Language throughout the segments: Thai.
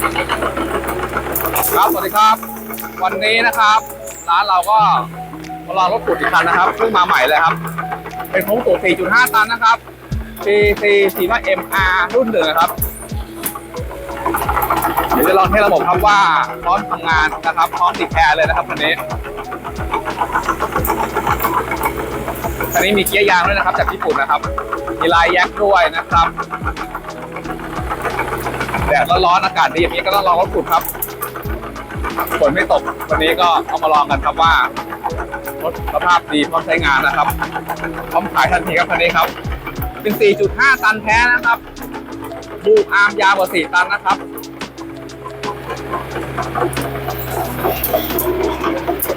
ครับสวัสดีครับ วันนี้นะครับ ร้านเราก็มาลองรถขุดอีกคันนะครับเพิ่งมาใหม่เลยครับ เป็นโค้งตัว4.5 ตันนะครับ CC 4 MR รุ่นหนึ่งนะครับเดี๋ยวจะลองเทสระบบครับว่าพร้อมทำงานนะครับ พร้อมติดแอร์เลยนะครับคันนี้คันนี้มีเกียร์ยางด้วยนะครับ จากญี่ปุ่นนะครับ มีลายแยกด้วยนะครับ แดดร้อนๆอากาศดีอย่างนี้ก็ต้องลองรถขุดครับฝนไม่ตกวันนี้ก็เอามาลองกันครับว่ารถสภาพดีพร้อมใช้งานนะครับ พร้อมขายทันทีครับคันนี้ครับ เป็น 4.5 ตันแท้นะครับ บูอาร์มยาวกว่า 4 ตันนะครับ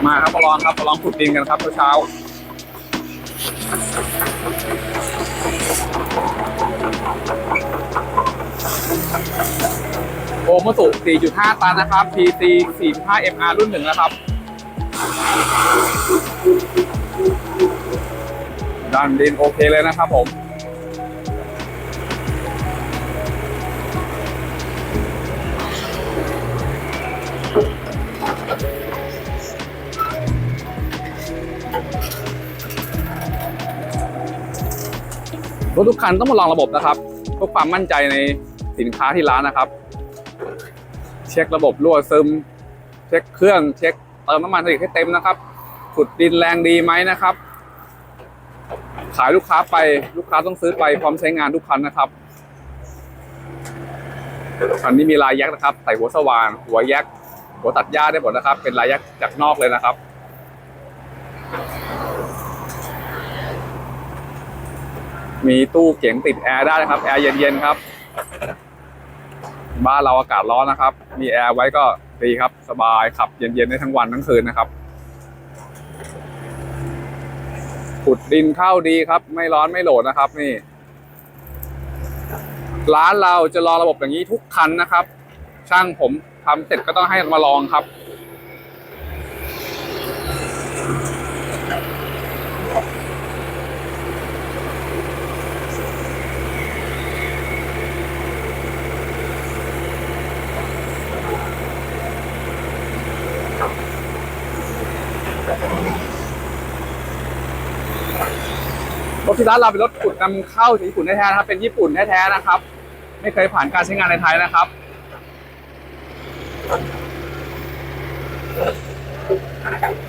มาครับมาลองครับมาลองขุดดินกันครับเช้า โอมสุ4.5 ตันนะครับ PT 45 MR รุ่นหนึ่งนะครับ ด้านดินโอเคเลยนะครับผมรถทุกคันต้องมาลองระบบนะครับเพื่อความมั่นใจในสินค้าที่ร้านนะครับ เช็คระบบรั่วซึม เช็คเครื่องเช็คเติมน้ำมันให้เต็มนะครับขุดดินแรงดีไหมนะครับ ขายลูกค้าไปลูกค้าต้องซื้อไปพร้อมใช้งานทุกคันนะครับคันนี้มีลายแยกนะครับใส่หัวสว่าน หัวแยกหัวตัดหญ้าได้หมดนะครับ เป็นลายแยกจากนอกเลยนะครับมีตู้เก๋งติดแอร์ได้นะครับ แอร์เย็นๆครับ บ้านเราอากาศร้อนนะครับ มีแอร์ไว้ก็ดีครับ สบายขับเย็นๆได้ทั้งวันทั้งคืนนะครับขุดดินเข้าดีครับ ไม่ร้อนไม่โหลดนะครับ นี่ ร้านเราจะรอระบบอย่างนี้ทุกคันนะครับ ช่างผมทำเสร็จก็ต้องให้มาลองครับ รถที่ร้านเราเป็นรถขุดนำเข้าจากญี่ปุ่นแท้ๆนะครับ เป็นญี่ปุ่นแท้ๆนะครับ ไม่เคยผ่านการใช้งานในไทยนะครับ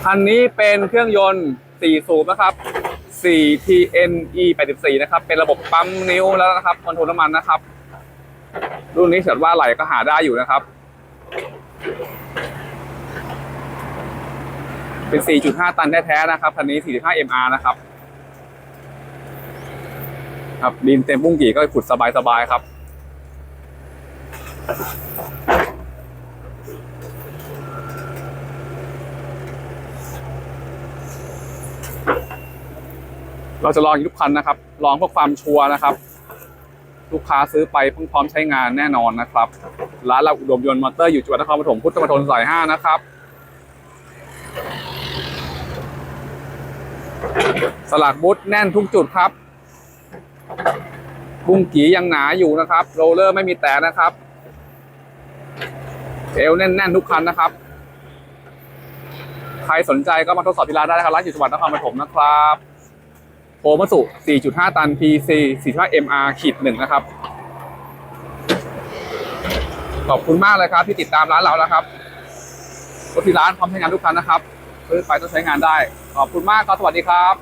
คันนี้เป็นเครื่องยนต์ 4 สูบนะครับ 4 TNE 84 นะครับ เป็นระบบปั๊มนิ้วแล้วนะครับ คอนโทรลน้ำมันนะครับ รุ่นนี้เกิดว่าไหลก็หาได้อยู่นะครับ เป็น 4.5 ตันแท้ๆนะครับคันนี้ 45 MR นะครับ ครับดินเต็มบุ้งกี่ก็ขุดสบายๆครับเราจะลองทุกคันนะครับ ลองเพื่อความชัวร์นะครับ ลูกค้าซื้อไปพร้อมใช้งานแน่นอนนะครับ ร้านเราอุดมยนต์มอเตอร์อยู่จังหวัดนครปฐมพุทธมณฑลสายห้านะครับ สลักบุตแน่นทุกจุดครับ บุ้งกียังหนาอยู่นะครับโรลเลอร์ไม่มีแตกนะครับ เอวแน่นๆทุกคันนะครับ ใครสนใจก็มาทดสอบที่ร้านได้นะครับร้านอยู่จังหวัดนครปฐมนะครับโพมัสุ 4.5 ตัน PC 45 MR ขีดหนึ่งนะครับ ขอบคุณมากเลยครับที่ติดตามร้านเรานะครับรถที่ร้านพร้อมใช้งานทุกคันนะครับ ซื้อไปต้องใช้งานได้ ขอบคุณมากครับ สวัสดีครับ